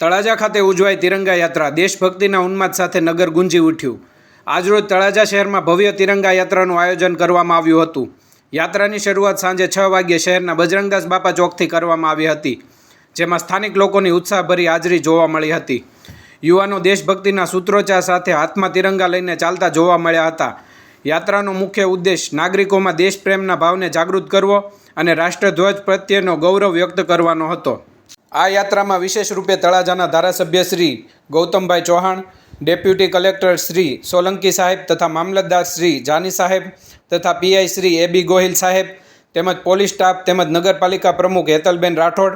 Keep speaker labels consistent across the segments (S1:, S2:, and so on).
S1: તળાજા ખાતે ઉજવાઈ તિરંગા યાત્રા. દેશભક્તિના ઉન્માદ સાથે નગર ગુંજી ઉઠ્યું. આજરોજ તળાજા શહેરમાં ભવ્ય તિરંગા યાત્રાનું આયોજન કરવામાં આવ્યું હતું. યાત્રાની શરૂઆત સાંજે છ વાગ્યે શહેરના બજરંગદાસ બાપા ચોકથી કરવામાં આવી હતી, જેમાં સ્થાનિક લોકોની ઉત્સાહભરી હાજરી જોવા મળી હતી. યુવાનો દેશભક્તિના સૂત્રોચ્ચાર સાથે હાથમાં તિરંગા લઈને ચાલતા જોવા મળ્યા હતા. યાત્રાનો મુખ્ય ઉદ્દેશ નાગરિકોમાં દેશપ્રેમના ભાવને જાગૃત કરવો અને રાષ્ટ્રધ્વજ પ્રત્યેનો ગૌરવ વ્યક્ત કરવાનો હતો. આ યાત્રામાં વિશેષ રૂપે તળાજાના ધારાસભ્ય શ્રી ગૌતમભાઈ ચૌહાણ, ડેપ્યુટી કલેક્ટર શ્રી સોલંકી સાહેબ તથા મામલતદાર શ્રી જાની સાહેબ તથા PI Shri A B Gohil સાહેબ તેમજ પોલીસ સ્ટાફ તેમજ નગરપાલિકા પ્રમુખ હેતલબેન રાઠોડ,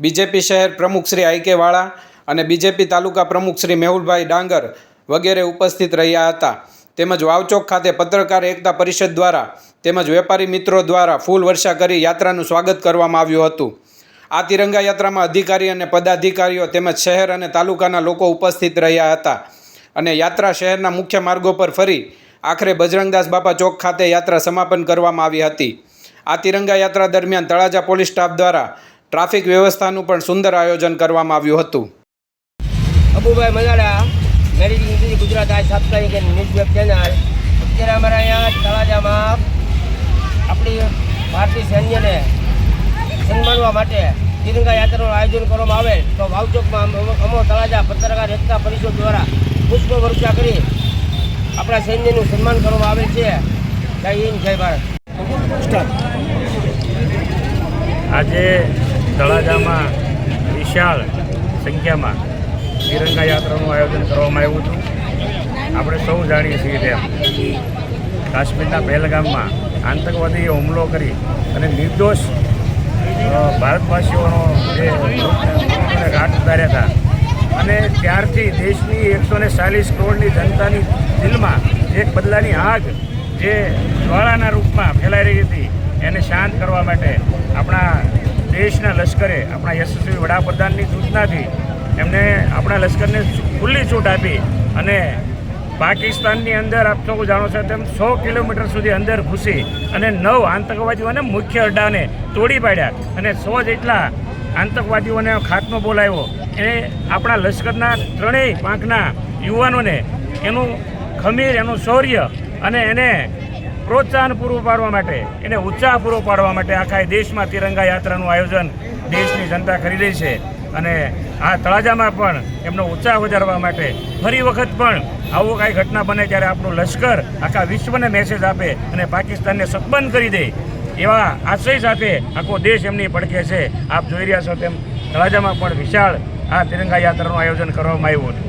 S1: બીજેપી શહેર પ્રમુખ શ્રી આઈ કે વાળા અને બીજેપી તાલુકા પ્રમુખ શ્રી મેહુલભાઈ ડાંગર વગેરે ઉપસ્થિત રહ્યા હતા. તેમજ વાવચોક ખાતે પત્રકાર એકતા પરિષદ દ્વારા તેમજ વેપારી મિત્રો દ્વારા ફૂલ વર્ષા કરી યાત્રાનું સ્વાગત કરવામાં આવ્યું હતું. આ તિરંગા યાત્રામાં અધિકારી અને પદાધિકારીઓ તેમજ શહેર અને તાલુકાના લોકો ઉપસ્થિત રહ્યા હતા. અને યાત્રા શહેરના મુખ્ય માર્ગો પર ફરી આખરે બજરંગદાસ બાપા ચોક ખાતે યાત્રા સમાપન કરવામાં આવી હતી. આ તિરંગા યાત્રા દરમિયાન તળાજા પોલીસ સ્ટાફ દ્વારા ટ્રાફિક વ્યવસ્થાનું પણ સુંદર આયોજન કરવામાં આવ્યું હતું.
S2: અબુભાઈ મજાડા મેરી જિંદગી ગુજરાત આ સાપ્તાહિક ન્યૂઝ વેબ ચેનલ અત્યારે અમારા અહીંયા તળાજામાં આપણી ભારતીય સૈન્યને સન્માનવા માટે તિરંગા યાત્રાનું આયોજન કરવામાં આવે તો વાવચોકમાં અમો- તળાજા પત્રકાર એકતા પરિષદ દ્વારા પુષ્પ વર્ષા કરી આપણા સૈન્યનું સન્માન કરવામાં આવે છે. જય હિન્દ, જય ભારત.
S3: આજે તળાજામાં વિશાળ સંખ્યામાં તિરંગા યાત્રાનું આયોજન કરવામાં આવ્યું હતું. આપણે સૌ જાણીએ છીએ તેમ કાશ્મીરના પહેલગામમાં આતંકવાદીએ હુમલો કરી અને નિર્દોષ ભારતવાસીઓનો જે ઘાટ ઉતાર્યા હતા. અને ત્યારથી દેશની એકસો ને ચાલીસ કરોડની જનતાની દિલમાં એક બદલાની આગ જે જ્વાળાના રૂપમાં ફેલાઈ રહી હતી, એને શાંત કરવા માટે આપણા દેશના લશ્કરે, આપણા યશસ્વી વડાપ્રધાનની સૂચનાથી એમને આપણા લશ્કરને ખુલ્લી છૂટ આપી અને પાકિસ્તાનની અંદર આપ સૌ જાણો છો તેમ સો કિલોમીટર સુધી અંદર ઘૂસી અને નવ આતંકવાદીઓને મુખ્ય અડ્ડાને તોડી પાડ્યા અને સો જેટલા આતંકવાદીઓને ખાતમો બોલાવ્યો. એ આપણા લશ્કરના ત્રણેય પાંખના યુવાનોને એનું ખમીર, એનું શૌર્ય અને એને પ્રોત્સાહન પૂરું પાડવા માટે, એને ઉત્સાહ પૂરો પાડવા માટે આખા દેશમાં તિરંગા યાત્રાનું આયોજન દેશની જનતા કરી રહી છે. અને આ તળાજામાં પણ એમનો ઉત્સાહ વધારવા માટે ફરી વખત પણ આવું કાંઈ ઘટના બને ત્યારે આપણું લશ્કર આખા વિશ્વને મેસેજ આપે અને પાકિસ્તાનને સતબંધ કરી દે એવા આશય સાથે આખો દેશ એમની પડખે છે. આપ જોઈ રહ્યા છો તેમ તળાજામાં પણ વિશાળ આ તિરંગા યાત્રાનું આયોજન કરવામાં આવ્યું હતું.